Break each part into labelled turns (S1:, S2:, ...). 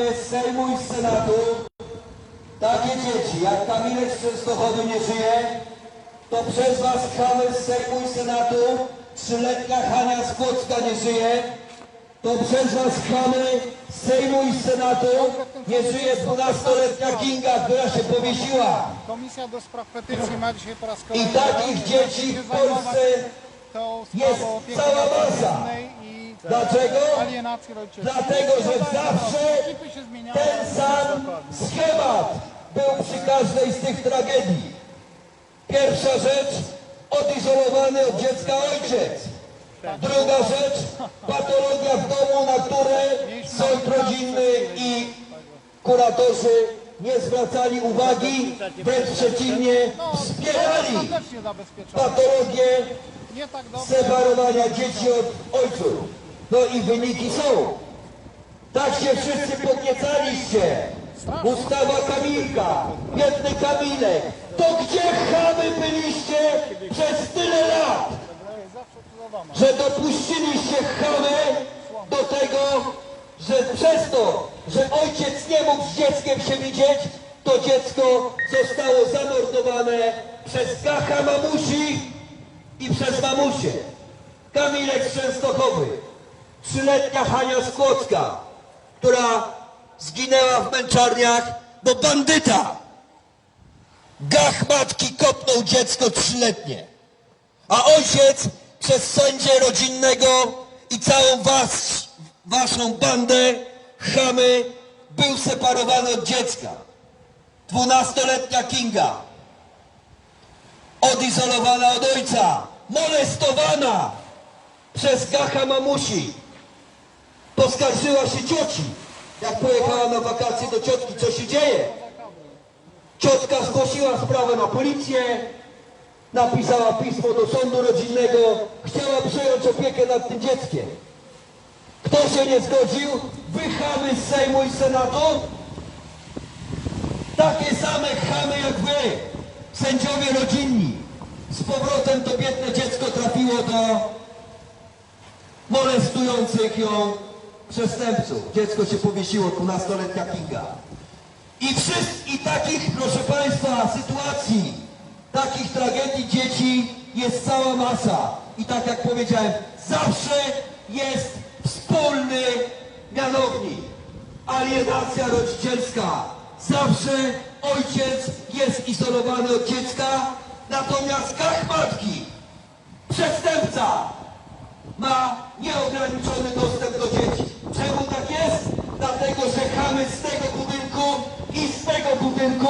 S1: z Sejmu i z Senatu takie dzieci jak Kamilek z Częstochowy nie żyje, to przez was chamy z Sejmu i Senatu, trzyletnia Hania z Kłodzka nie żyje, to przez was chamy z Sejmu i z Senatu nie żyje 12-letnia Kinga, która się powiesiła.
S2: Komisja do spraw petycji ma dzisiaj po raz
S1: I
S2: kolejny
S1: takich dzieci w Polsce jest cała masa. Dlaczego? Dlatego, że zawsze ten sam schemat był przy każdej z tych tragedii. Pierwsza rzecz, odizolowany od dziecka ojciec. Druga rzecz, patologia w domu, na które sąd rodzinny i kuratorzy nie zwracali uwagi, wręcz przeciwnie, wspierali
S2: Ostatecznie zabezpieczone.
S1: patologię
S2: tak
S1: separowania dzieci od ojców. No i wyniki są. Tak się wszyscy podniecaliście. Ustawa Kamilka, biedny Kamilek. To gdzie chamy byliście przez tyle lat, że dopuściliście chamy do tego, że przez to, że ojciec nie mógł z dzieckiem się widzieć, to dziecko zostało zamordowane przez gacha mamusi i przez mamusię. Kamilek z Częstochowy, trzyletnia Hania z Kłodzka, która zginęła w męczarniach, bo bandyta gach matki kopnął dziecko trzyletnie. A ojciec przez sędzie rodzinnego i całą was, waszą bandę chamy był separowany od dziecka. Dwunastoletnia Kinga odizolowana od ojca, molestowana przez gacha mamusi. Poskarżyła się cioci, jak pojechała na wakacje do ciotki, co się dzieje. Ciotka zgłosiła sprawę na policję, napisała pismo do sądu rodzinnego, chciała przejąć opiekę nad tym dzieckiem. Kto się nie zgodził? Wy chamy z Sejmu i Senatu? Takie same chamy jak wy, sędziowie rodzinni. Z powrotem to biedne dziecko trafiło do molestujących ją przestępców. Dziecko się powiesiło, 12-letnia Kinga. I wszyscy, i takich, proszę Państwa, sytuacji, takich tragedii dzieci jest cała masa. I tak jak powiedziałem, zawsze jest wspólny mianownik. Alienacja rodzicielska. Zawsze ojciec jest izolowany od dziecka, natomiast gach matki, przestępca, ma nieograniczony dostęp do dzieci. Czemu tak jest? Dlatego, z tego budynku i z tego budynku,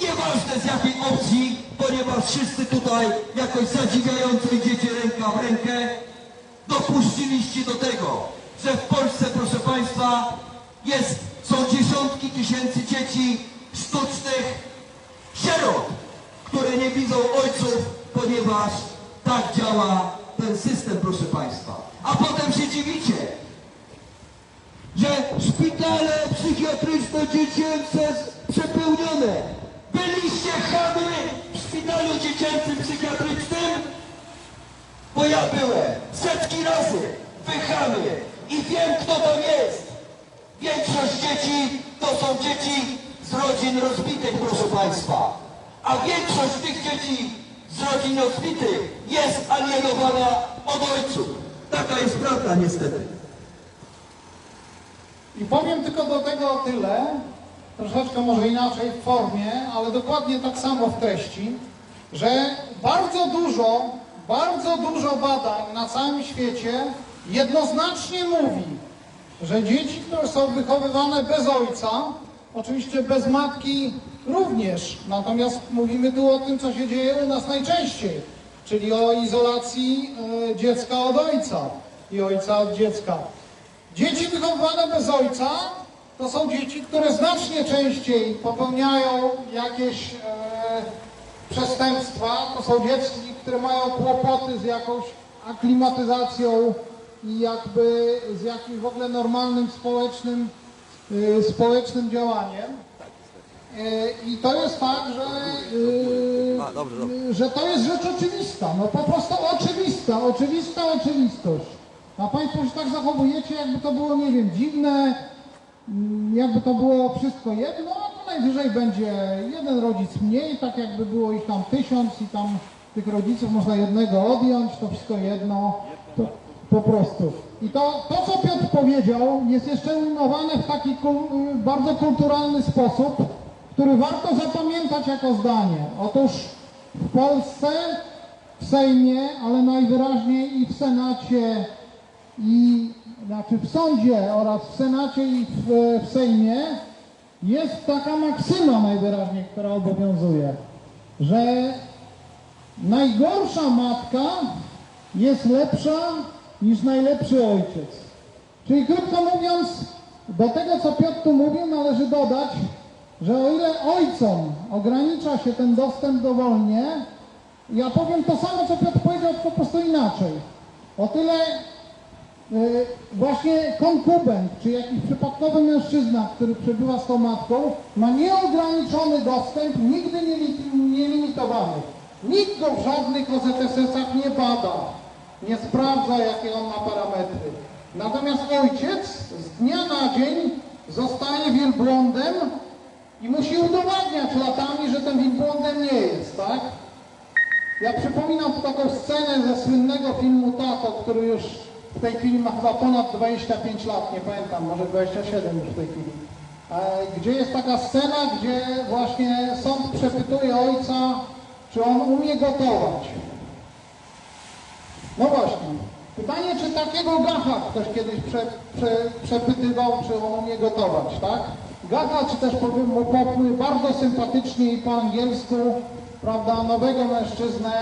S1: nieważne z jakiej opcji, ponieważ wszyscy tutaj jakoś zadziwiająco idziecie ręka w rękę, dopuściliście do tego, że w Polsce, proszę Państwa, jest, są dziesiątki tysięcy dzieci sztucznych sierot, które nie widzą ojców, ponieważ tak działa ten system, proszę Państwa. A potem się dziwicie, że szpitale psychiatryczne dziecięce przepełnione. Byliście chamy w szpitalu dziecięcym psychiatrycznym? Bo ja byłem setki razy, wy chamy i wiem kto tam jest. Większość dzieci to są dzieci z rodzin rozbitych, proszę Państwa. A większość tych dzieci z rodzin rozbitych jest alienowana od ojców. Taka jest prawda niestety.
S2: I powiem tylko do tego tyle, troszeczkę może inaczej w formie, ale dokładnie tak samo w treści, że bardzo dużo, bardzo dużo badań na całym świecie jednoznacznie mówi, że dzieci, które są wychowywane bez ojca, oczywiście bez matki również, natomiast mówimy tu o tym, co się dzieje u nas najczęściej, czyli o izolacji e, dziecka od ojca i ojca od dziecka. Dzieci wychowywane bez ojca to są dzieci, które znacznie częściej popełniają jakieś e, przestępstwa. To są dzieci, które mają kłopoty z jakąś aklimatyzacją i jakby z jakimś w ogóle normalnym społecznym, e, społecznym działaniem. E, I to jest fakt, że, e, że to jest rzecz oczywista, no po prostu oczywista, oczywista oczywistość. A Państwo się tak zachowujecie, jakby to było, nie wiem, dziwne, mm, jakby to było wszystko jedno, a to najwyżej będzie jeden rodzic mniej, tak jakby było ich tam tysiąc i tam tych rodziców można jednego odjąć, to wszystko jedno, to, po prostu. I to, to, co Piotr powiedział, jest jeszcze ujmowane w taki bardzo kulturalny sposób, który warto zapamiętać jako zdanie. Otóż w Polsce, w Sejmie, ale najwyraźniej i w Senacie, i znaczy w sądzie oraz w Senacie i w, w Sejmie jest taka maksyma najwyraźniej, która obowiązuje, że najgorsza matka jest lepsza niż najlepszy ojciec. Czyli krótko mówiąc, do tego co Piotr tu mówił należy dodać, że o ile ojcom ogranicza się ten dostęp dowolnie, ja powiem to samo co Piotr powiedział, po prostu inaczej. O tyle właśnie konkubent, czy jakiś przypadkowy mężczyzna, który przebywa z tą matką, ma nieograniczony dostęp, nigdy nieli- nielimitowany. Nikt go w żadnych OZSS-ach nie bada, nie sprawdza, jakie on ma parametry. Natomiast ojciec z dnia na dzień zostaje wielbłądem i musi udowadniać latami, że tym wielbłądem nie jest, tak? Ja przypominam taką scenę ze słynnego filmu Tato, który już w tej chwili ma chyba ponad 25 lat, nie pamiętam, może 27 już w tej chwili. E, Gdzie jest taka scena, gdzie właśnie sąd przepytuje ojca, czy on umie gotować. No właśnie. Pytanie, czy takiego Gacha ktoś kiedyś prze, prze, przepytywał, czy on umie gotować, tak? Gacha, czy też powiem mu popły bardzo sympatycznie i po angielsku, prawda, nowego mężczyznę,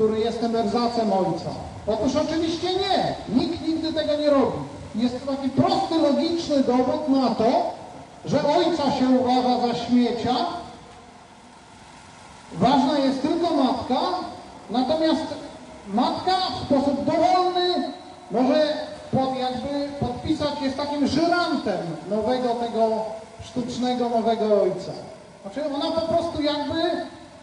S2: który jest emerzacem ojca. Otóż oczywiście nie. Nikt nigdy tego nie robi. Jest to taki prosty, logiczny dowód na to, że ojca się uważa za śmiecia, Ważna jest tylko matka, natomiast matka w sposób dowolny może pod, jakby podpisać, jest takim żyrantem nowego tego sztucznego nowego ojca. Znaczy ona po prostu jakby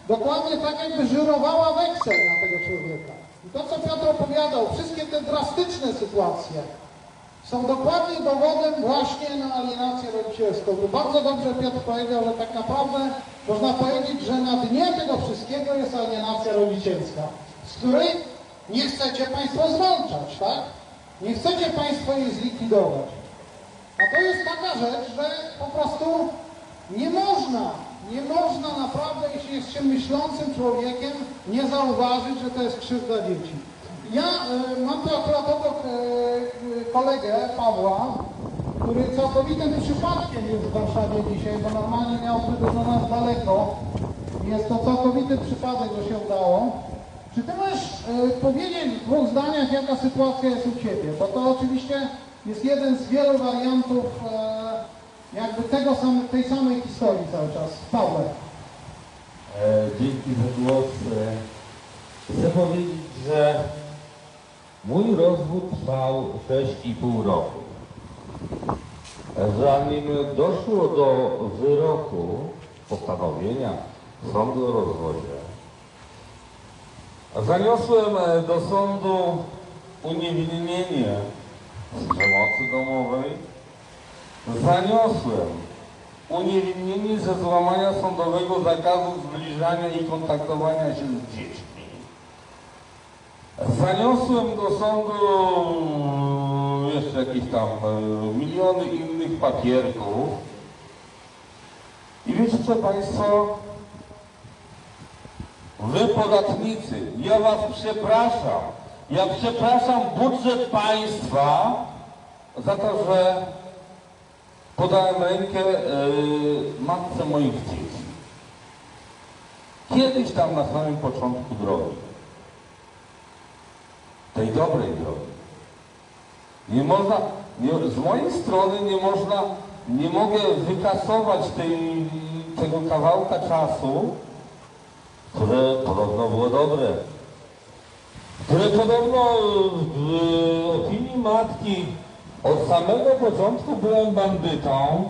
S2: dokładnie tak jakby żyrowała weksel na tego człowieka. I to co Piotr opowiadał, wszystkie te drastyczne sytuacje, są dokładnie dowodem właśnie na alienację rodzicielską. Bardzo dobrze Piotr powiedział, że tak naprawdę można powiedzieć, że na dnie tego wszystkiego jest alienacja rodzicielska, z której nie chcecie Państwo zwalczać, tak? Nie chcecie Państwo jej zlikwidować. A to jest taka rzecz, że po prostu nie można, nie można naprawdę, jeśli jest się myślącym człowiekiem, nie zauważyć, że to jest krzywda dzieci. Ja e, mam tu akurat obok e, kolegę Pawła, który całkowitym przypadkiem jest w Warszawie dzisiaj, bo normalnie miałby do nas daleko. Jest to całkowity przypadek, że się udało. Czy ty możesz e, powiedzieć w dwóch zdaniach, jaka sytuacja jest u Ciebie? Bo to oczywiście jest jeden z wielu wariantów jakby tego same, tej samej historii cały czas. Paweł.
S3: E, Dzięki za głos. E, Chcę powiedzieć, że mój rozwód trwał 6,5 roku. Zanim doszło do wyroku, postanowienia sądu o rozwodzie, zaniosłem e, do sądu uniewinnienie z przemocy domowej, zaniosłem uniewinnienie ze złamania sądowego zakazu zbliżania i kontaktowania się z dziećmi. Zaniosłem do sądu jeszcze jakieś tam e, miliony innych papierków. I wiecie co Państwo? Wy podatnicy, ja Was przepraszam. Ja przepraszam budżet państwa za to, że podałem rękę yy, matce moich dzieci. Kiedyś tam na samym początku drogi. Tej dobrej drogi. Nie można, nie, z mojej strony nie można, nie mogę wykasować tej, tego kawałka czasu, które podobno było dobre. Które podobno w opinii matki od samego początku byłem bandytą.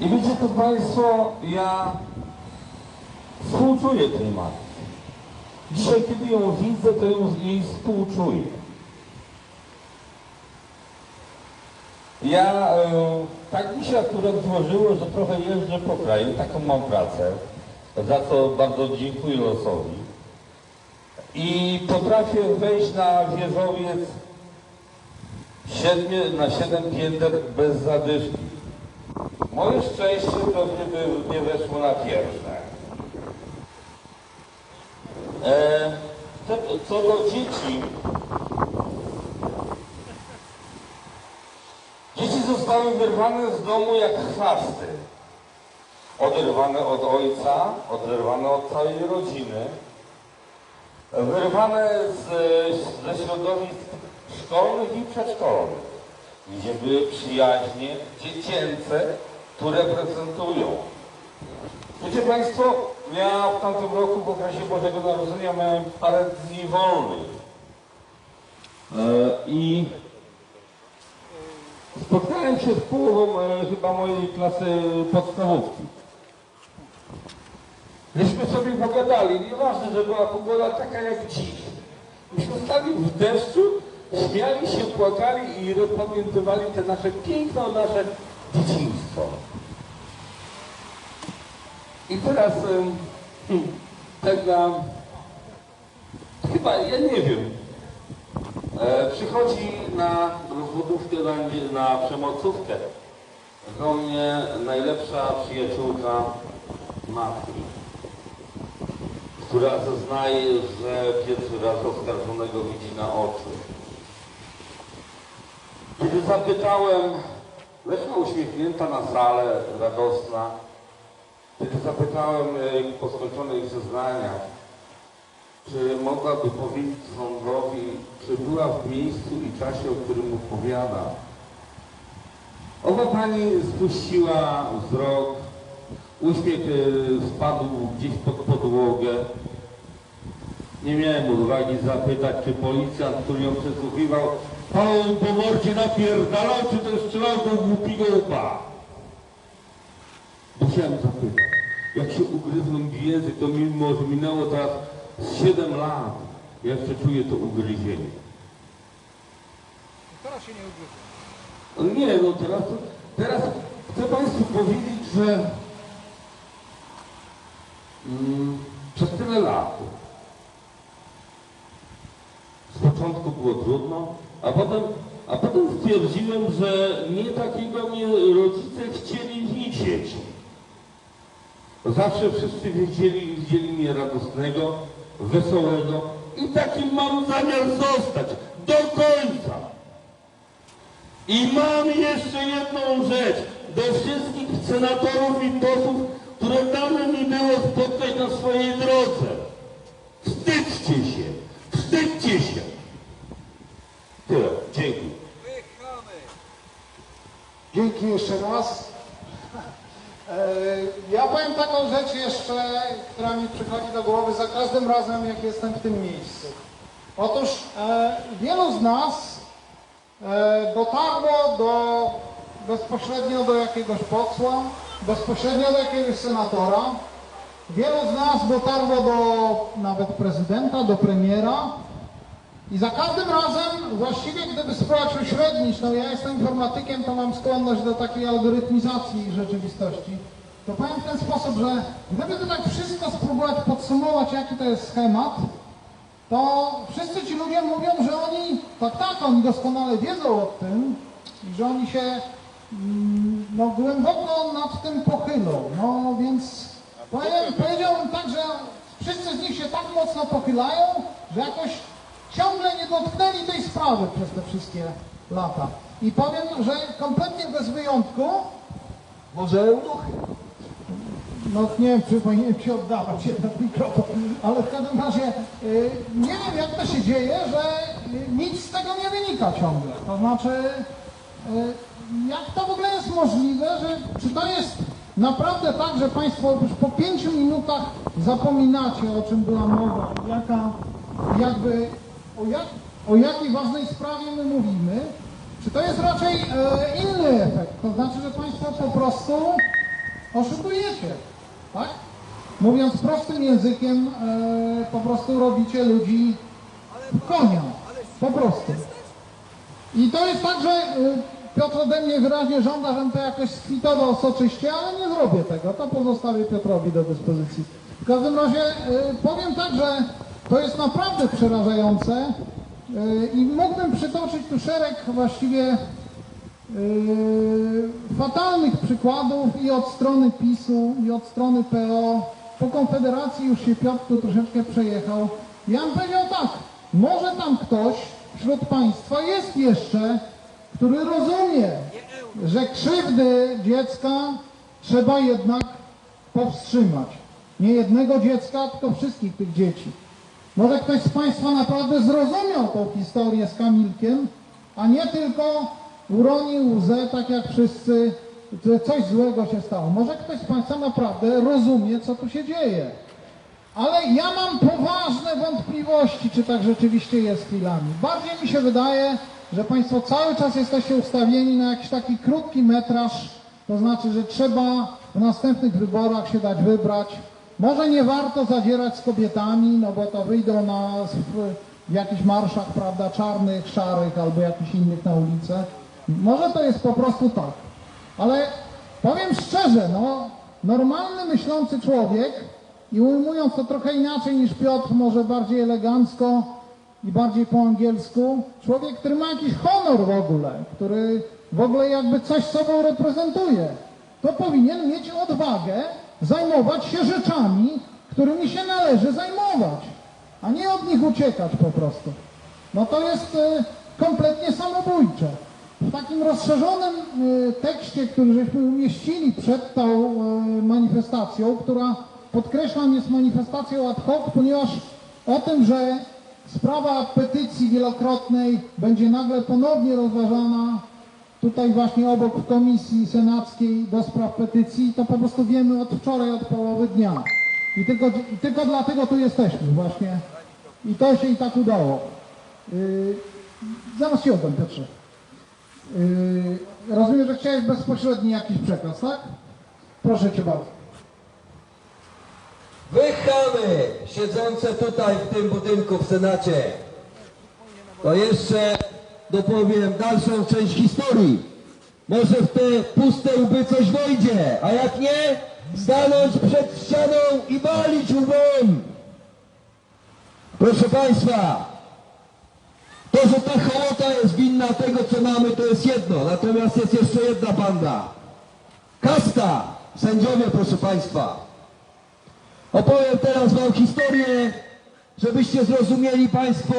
S3: I wiecie to Państwo, ja współczuję tej matce. Dzisiaj, kiedy ją widzę, to ją, jej współczuję. Ja, e, tak mi się akurat złożyło, że trochę jeżdżę po kraju, taką mam pracę, za co bardzo dziękuję losowi. I potrafię wejść na wieżowiec siedmiu, na siedem pięter bez zadyszki. Moje szczęście to gdyby nie weszło na pierwsze. E, co, co do dzieci, Dzieci zostały wyrwane z domu jak chwasty. Oderwane od ojca, oderwane od całej rodziny. Wyrwane z, ze środowisk szkolnych i przedszkolnych, gdzie były przyjaźnie dziecięce, które prezentują. Wiecie Państwo, ja w tamtym roku w okresie Bożego Narodzenia miałem parę dni wolnych. E, I Spotkałem się z połową e, chyba mojej klasy podstawówki. Myśmy sobie pogadali, nieważne, że była pogoda taka jak dziś. Myśmy stali w deszczu, śmiali się, płakali i rozpamiętywali te nasze piękne nasze dzieciństwo. I teraz hmm, tak. Chyba, ja nie wiem, E, przychodzi na rozwodówkę, na, na przemocówkę do mnie najlepsza przyjaciółka matki, która zeznaje, że pierwszy raz oskarżonego widzi na oczy. Kiedy zapytałem, leżała uśmiechnięta na salę, radosna, kiedy zapytałem po skończonych zeznaniach, czy mogłaby powiedzieć sądowi, czy była w miejscu i czasie, o którym opowiada. Owa pani spuściła wzrok, uśmiech e, spadł gdzieś pod podłogę. Nie miałem odwagi zapytać, czy policjant, który ją przesłuchiwał, pałą po mordzie napierdalał, czy też strzelał do głupiego łba. Musiałem zapytać. Jak się ugryzłem w język, to mimo, że minęło teraz 7 lat, ja jeszcze czuję to ugryzienie.
S2: Teraz się nie ugryzę.
S3: No nie, no teraz, teraz chcę Państwu powiedzieć, że przez tyle lat z początku było trudno, a potem, a potem stwierdziłem, że nie takiego mnie rodzice chcieli widzieć. Zawsze wszyscy widzieli, widzieli mnie radosnego, wesołego i takim mam zamiar zostać do końca. I mam jeszcze jedną rzecz do wszystkich senatorów i posłów, które mi było spotkać na swojej drodze. Wstydźcie się! Wstydźcie się! Tyle. Dzięki.
S2: Dzięki jeszcze raz. E, Ja powiem taką rzecz jeszcze, która mi przychodzi do głowy za każdym razem, jak jestem w tym miejscu. Otóż e, wielu z nas e, dotarło do, bezpośrednio do jakiegoś posła, bezpośrednio do jakiegoś senatora. Wielu z nas dotarło do nawet prezydenta, do premiera. I za każdym razem, właściwie gdyby spróbować uśrednić, no ja jestem informatykiem, to mam skłonność do takiej algorytmizacji rzeczywistości, to powiem w ten sposób, że gdyby to tak wszystko spróbować podsumować, jaki to jest schemat, to wszyscy ci ludzie mówią, że oni, tak, tak, oni doskonale wiedzą o tym że oni się no, głęboko nad tym pochylą. No więc powiem, powiedziałbym tak, że wszyscy z nich się tak mocno pochylają, że jakoś ciągle nie dotknęli tej sprawy przez te wszystkie lata. I powiem, że kompletnie bez wyjątku,
S1: Może eunuchy.
S2: no nie wiem, czy powinienem się oddawać jednak mikrofon, ale w każdym razie y, nie wiem jak to się dzieje, że y, nic z tego nie wynika ciągle. To znaczy, y, jak to w ogóle jest możliwe, że czy to jest naprawdę tak, że Państwo już po pięciu minutach zapominacie o czym była mowa, jaka jakby o, jak, o jakiej ważnej sprawie my mówimy, czy to jest raczej e, inny efekt? To znaczy, że Państwo po prostu oszukujecie, tak? Mówiąc prostym językiem, e, po prostu robicie ludzi konia, po prostu. I to jest tak, że e, Piotr ode mnie wyraźnie żąda, żebym to jakoś skwitował soczyście, ale nie zrobię tego. To pozostawię Piotrowi do dyspozycji. W każdym razie y, powiem tak, że to jest naprawdę przerażające y, i mógłbym przytoczyć tu szereg właściwie Yy, fatalnych przykładów i od strony PiSu, i od strony PO. Po Konfederacji już się Piotr tu troszeczkę przejechał. Ja bym powiedział tak, może tam ktoś wśród Państwa jest jeszcze, który rozumie, że krzywdy dziecka trzeba jednak powstrzymać. Nie jednego dziecka, tylko wszystkich tych dzieci. Może ktoś z Państwa naprawdę zrozumiał tą historię z Kamilkiem, a nie tylko uronił łzę, tak jak wszyscy, że coś złego się stało. Może ktoś z Państwa naprawdę rozumie, co tu się dzieje. Ale ja mam poważne wątpliwości, czy tak rzeczywiście jest chwilami. Bardziej mi się wydaje, że Państwo cały czas jesteście ustawieni na jakiś taki krótki metraż, to znaczy, że trzeba w następnych wyborach się dać wybrać. Może nie warto zadzierać z kobietami, no bo to wyjdą na w, jakichś marszach, prawda, czarnych, szarych albo jakichś innych na ulicę. Może to jest po prostu tak. Ale powiem szczerze, no, normalny myślący człowiek i ujmując to trochę inaczej niż Piotr, może bardziej elegancko i bardziej po angielsku, człowiek, który ma jakiś honor w ogóle, który w ogóle jakby coś sobą reprezentuje, to powinien mieć odwagę zajmować się rzeczami, którymi się należy zajmować, a nie od nich uciekać po prostu. No to jest e, kompletnie samobójcze. W takim rozszerzonym e, tekście, który żeśmy umieścili przed tą e, manifestacją, która podkreślam jest manifestacją ad hoc, ponieważ o tym, że sprawa petycji wielokrotnej będzie nagle ponownie rozważana tutaj właśnie obok w komisji senackiej do spraw petycji, to po prostu wiemy od wczoraj, od połowy dnia. I tylko, i tylko dlatego tu jesteśmy właśnie. I to się i tak udało. Yy, zaraz się oddam, Piotrze. Yy, rozumiem, że chciałeś bezpośredni jakiś przekaz, tak? Proszę Cię bardzo.
S1: Wy chamy siedzące tutaj w tym budynku w Senacie, to jeszcze dopowiem dalszą część historii. Może w te puste łby coś wejdzie, a jak nie, stanąć przed ścianą i walić łbem. Proszę Państwa, to, że ta hołota jest winna tego, co mamy, to jest jedno. Natomiast jest jeszcze jedna banda. Kasta, sędziowie, proszę Państwa. Opowiem teraz Wam historię, żebyście zrozumieli Państwo,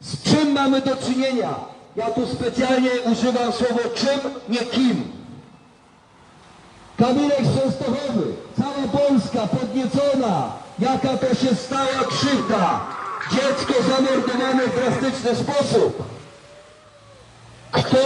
S1: z czym mamy do czynienia. Ja tu specjalnie używam słowa czym, nie kim. Kamilek Częstochowy, cała Polska podniecona, jaka to się stała krzywda. Dziecko zamordowane w drastyczny sposób. Kto